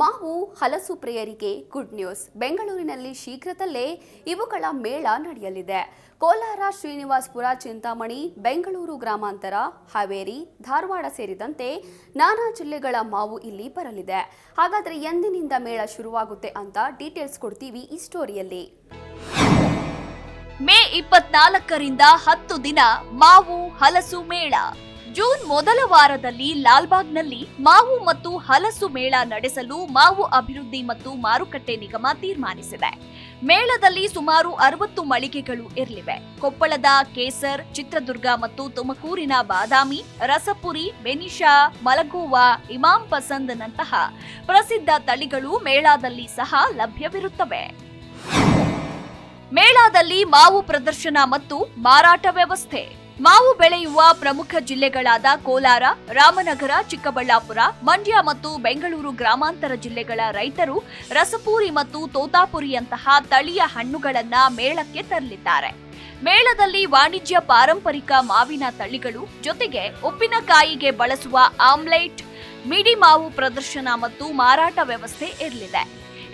ಮಾವು ಹಲಸು ಪ್ರಿಯರಿಗೆ ಗುಡ್ ನ್ಯೂಸ್. ಬೆಂಗಳೂರಿನಲ್ಲಿ ಶೀಘ್ರದಲ್ಲೇ ಇವುಗಳ ಮೇಳ ನಡೆಯಲಿದೆ. ಕೋಲಾರ ಶ್ರೀನಿವಾಸ್ಪುರ ಚಿಂತಾಮಣಿ, ಬೆಂಗಳೂರು ಗ್ರಾಮಾಂತರ, ಹಾವೇರಿ, ಧಾರವಾಡ ಸೇರಿದಂತೆ ನಾನಾ ಜಿಲ್ಲೆಗಳ ಮಾವು ಇಲ್ಲಿ ಬರಲಿದೆ. ಹಾಗಾದರೆ ಎಂದಿನಿಂದ ಮೇಳ ಶುರುವಾಗುತ್ತೆ ಅಂತ ಡೀಟೇಲ್ಸ್ ಕೊಡ್ತೀವಿ ಈ ಸ್ಟೋರಿಯಲ್ಲಿ. ಮೇ ಇಪ್ಪತ್ನಾಲ್ಕರಿಂದ ಹತ್ತು ದಿನ ಮಾವು ಹಲಸು ಮೇಳ. ಜೂನ್ ಮೊದಲ ವಾರದಲ್ಲಿ ಲಾಲ್ಬಾಗ್ನಲ್ಲಿ ಮಾವು ಮತ್ತು ಹಲಸು ಮೇಳ ನಡೆಸಲು ಮಾವು ಅಭಿವೃದ್ಧಿ ಮತ್ತು ಮಾರುಕಟ್ಟೆ ನಿಗಮ ತೀರ್ಮಾನಿಸಿದೆ. ಮೇಳದಲ್ಲಿ ಸುಮಾರು ಅರವತ್ತು ಮಳಿಗೆಗಳು ಇರಲಿವೆ. ಕೊಪ್ಪಳದ ಕೇಸರ್, ಚಿತ್ರದುರ್ಗ ಮತ್ತು ತುಮಕೂರಿನ ಬಾದಾಮಿ, ರಸಪುರಿ, ಬೆನಿಶಾ, ಮಲಗೋವಾ, ಇಮಾಂ ಪಸಂದ್ನಂತಹ ಪ್ರಸಿದ್ಧ ತಳಿಗಳು ಮೇಳದಲ್ಲಿ ಸಹ ಲಭ್ಯವಿರುತ್ತವೆ. ಮೇಳದಲ್ಲಿ ಮಾವು ಪ್ರದರ್ಶನ ಮತ್ತು ಮಾರಾಟ ವ್ಯವಸ್ಥೆ. ಮಾವು ಬೆಳೆಯುವ ಪ್ರಮುಖ ಜಿಲ್ಲೆಗಳಾದ ಕೋಲಾರ, ರಾಮನಗರ, ಚಿಕ್ಕಬಳ್ಳಾಪುರ, ಮಂಡ್ಯ ಮತ್ತು ಬೆಂಗಳೂರು ಗ್ರಾಮಾಂತರ ಜಿಲ್ಲೆಗಳ ರೈತರು ರಸಪೂರಿ ಮತ್ತು ತೋತಾಪುರಿಯಂತಹ ತಳಿಯ ಹಣ್ಣುಗಳನ್ನ ಮೇಳಕ್ಕೆ ತರಲಿದ್ದಾರೆ. ಮೇಳದಲ್ಲಿ ವಾಣಿಜ್ಯ ಪಾರಂಪರಿಕ ಮಾವಿನ ತಳಿಗಳು ಜೊತೆಗೆ ಉಪ್ಪಿನಕಾಯಿಗೆ ಬಳಸುವ ಆಮ್ಲೆಟ್, ಮಿಡಿ ಮಾವು ಪ್ರದರ್ಶನ ಮತ್ತು ಮಾರಾಟ ವ್ಯವಸ್ಥೆ ಇರಲಿದೆ.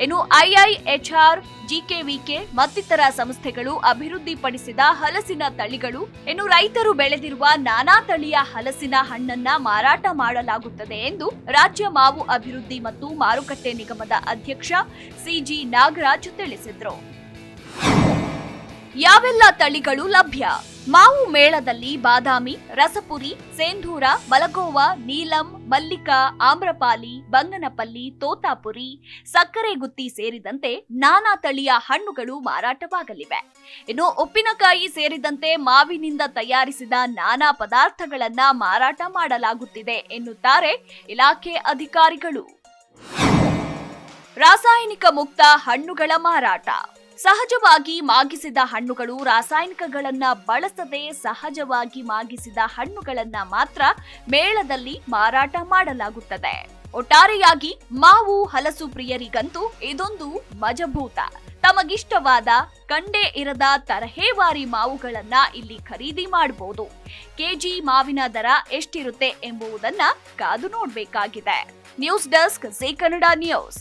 ಇನ್ನು ಐಐಎಚ್ಆರ್, ಜಿಕೆವಿಕೆ, ಮತ್ತಿತರ ಸಂಸ್ಥೆಗಳು ಅಭಿವೃದ್ಧಿಪಡಿಸಿದ ಹಲಸಿನ ತಳಿಗಳು. ಇನ್ನು ರೈತರು ಬೆಳೆದಿರುವ ನಾನಾ ತಳಿಯ ಹಲಸಿನ ಹಣ್ಣನ್ನ ಮಾರಾಟ ಮಾಡಲಾಗುತ್ತದೆ ಎಂದು ರಾಜ್ಯ ಮಾವು ಅಭಿವೃದ್ಧಿ ಮತ್ತು ಮಾರುಕಟ್ಟೆ ನಿಗಮದ ಅಧ್ಯಕ್ಷ ಸಿಜಿ ನಾಗರಾಜ್ ತಿಳಿಸಿದ್ರು. ಯಾವೆಲ್ಲ ತಳಿಗಳು ಲಭ್ಯ? ಮಾವು ಮೇಳದಲ್ಲಿ ಬಾದಾಮಿ, ರಸಪುರಿ, ಸೇಂಧೂರ ಮಲಗೋವಾ ನೀಲಂ, ಮಲ್ಲಿಕಾ, ಆಮ್ರಪಾಲಿ, ಬಂಗನಪಲ್ಲಿ, ತೋತಾಪುರಿ, ಸಕ್ಕರೆ ಗುತ್ತಿ ಸೇರಿದಂತೆ ನಾನಾ ತಳಿಯ ಹಣ್ಣುಗಳು ಮಾರಾಟವಾಗಲಿವೆ. ಇನ್ನು ಉಪ್ಪಿನಕಾಯಿ ಸೇರಿದಂತೆ ಮಾವಿನಿಂದ ತಯಾರಿಸಿದ ನಾನಾ ಪದಾರ್ಥಗಳನ್ನ ಮಾರಾಟ ಮಾಡಲಾಗುತ್ತಿದೆ ಎನ್ನುತ್ತಾರೆ ಇಲಾಖೆ ಅಧಿಕಾರಿಗಳು. ರಾಸಾಯನಿಕ ಮುಕ್ತ ಹಣ್ಣುಗಳ ಮಾರಾಟ. ಸಹಜವಾಗಿ ಮಾಗಿಸಿದ ಹಣ್ಣುಗಳು ರಾಸಾಯನಿಕಗಳನ್ನ ಬಳಸದೆ ಸಹಜವಾಗಿ ಮಾಗಿಸಿದ ಹಣ್ಣುಗಳನ್ನ ಮಾತ್ರ ಮೇಳದಲ್ಲಿ ಮಾರಾಟ ಮಾಡಲಾಗುತ್ತದೆ. ಒಟ್ಟಾರೆಯಾಗಿ ಮಾವು ಹಲಸು ಪ್ರಿಯರಿಗಂತೂ ಇದೊಂದು ಮಜಭೂತ ತಮಗಿಷ್ಟವಾದ ಕಂಡೇ ಇರದ ತರಹೇವಾರಿ ಮಾವುಗಳನ್ನ ಇಲ್ಲಿ ಖರೀದಿ ಮಾಡಬಹುದು ಕೆಜಿ ಮಾವಿನ ದರ ಎಷ್ಟಿರುತ್ತೆ ಎಂಬುದನ್ನ ಕಾದು ನೋಡಬೇಕಾಗಿದೆ. News desk Zee Kannada news.